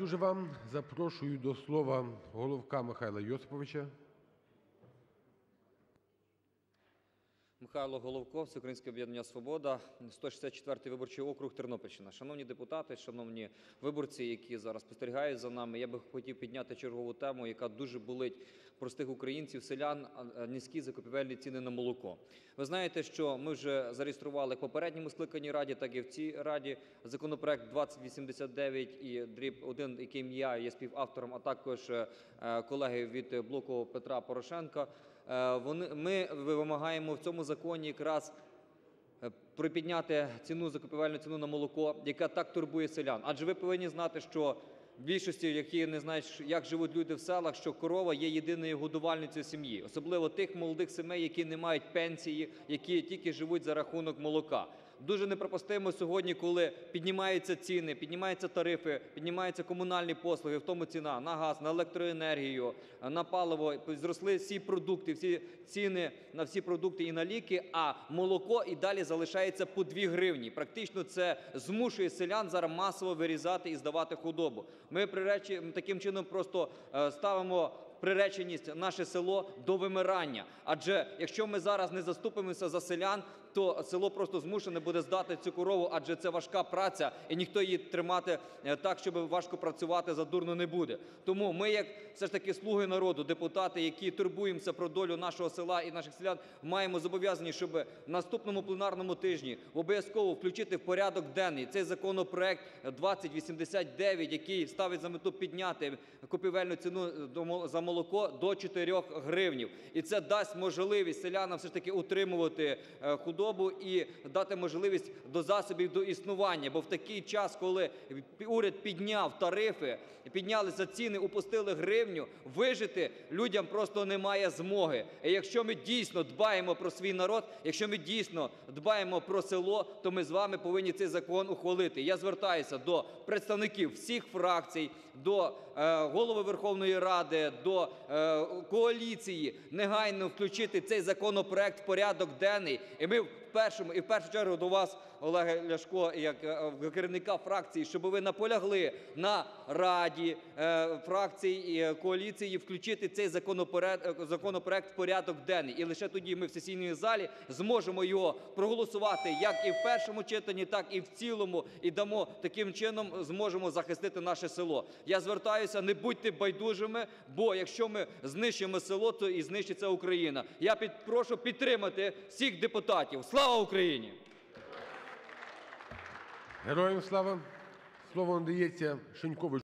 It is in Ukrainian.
дуже вам. Запрошую до слова Головка Михайла Йосиповича. Михайло Головко, Всеукраїнське об'єднання «Свобода», 164 виборчий округ, Тернопільщина. Шановні депутати, шановні виборці, які зараз спостерігають за нами, я би хотів підняти чергову тему, яка дуже болить простих українців, селян, низькі закупівельні ціни на молоко. Ви знаєте, що ми вже зареєстрували в попередньому скликанні раді, так і в цій раді законопроект 2089 і дріб 1, яким я є співавтором, а також е, колеги від блоку Петра Порошенка. Е, ми вимагаємо в цьому законі якраз е, припідняти ціну закупівельну ціну на молоко, яка так турбує селян. Адже ви повинні знати, що в більшості, які не знають, як живуть люди в селах, що корова є єдиною годувальницею сім'ї, особливо тих молодих сімей, які не мають пенсії, які тільки живуть за рахунок молока. Дуже неприпустимо сьогодні, коли піднімаються ціни, піднімаються тарифи, піднімаються комунальні послуги, в тому ціна на газ, на електроенергію, на паливо. Зросли всі продукти, всі ціни на всі продукти і на ліки, а молоко і далі залишається по 2 гривні. Практично це змушує селян зараз масово вирізати і здавати худобу. Ми приречі таким чином просто е, ставимо приреченість наше село до вимирання. Адже якщо ми зараз не заступимося за селян, то село просто змушене буде здати цю корову, адже це важка праця, і ніхто її тримати е, так, щоб важко працювати задурно не буде. Тому ми, як все ж таки слуги народу, депутати, які турбуємося про долю нашого села і наших селян, маємо зобов'язані, щоб в наступному пленарному тижні обов'язково включити в порядок денний цей законопроект 2089, який ставить за мету підняти купівельну ціну мол- за молоко до 4 гривнів. І це дасть можливість селянам все ж таки утримувати е, худобу і дати можливість до засобів до існування. Бо в такий час, коли уряд підняв тарифи, піднялися ціни, упустили гривню, вижити людям просто немає змоги. І якщо ми дійсно дбаємо про свій народ, якщо ми дійсно дбаємо про село, то ми з вами повинні цей закон ухвалити. Я звертаюся до представників всіх фракцій, до е, голови Верховної Ради, до е, коаліції негайно включити цей законопроект в порядок денний. І ми в першому і в першу чергу до вас, Олеге Ляшко, як е, керівника фракції, щоб ви наполягли на раді е, фракцій і е, коаліції включити цей законопроект, законопроект в порядок денний. І лише тоді ми в сесійній залі зможемо його проголосувати як і в першому читанні, так і в цілому, і дамо таким чином зможемо захистити наше село. Я звертаюся, не будьте байдужими, бо якщо ми знищимо село, то і знищиться Україна. Я під, прошу підтримати всіх депутатів. Слава Україні! Героям слава! Слово надається Шиньковичу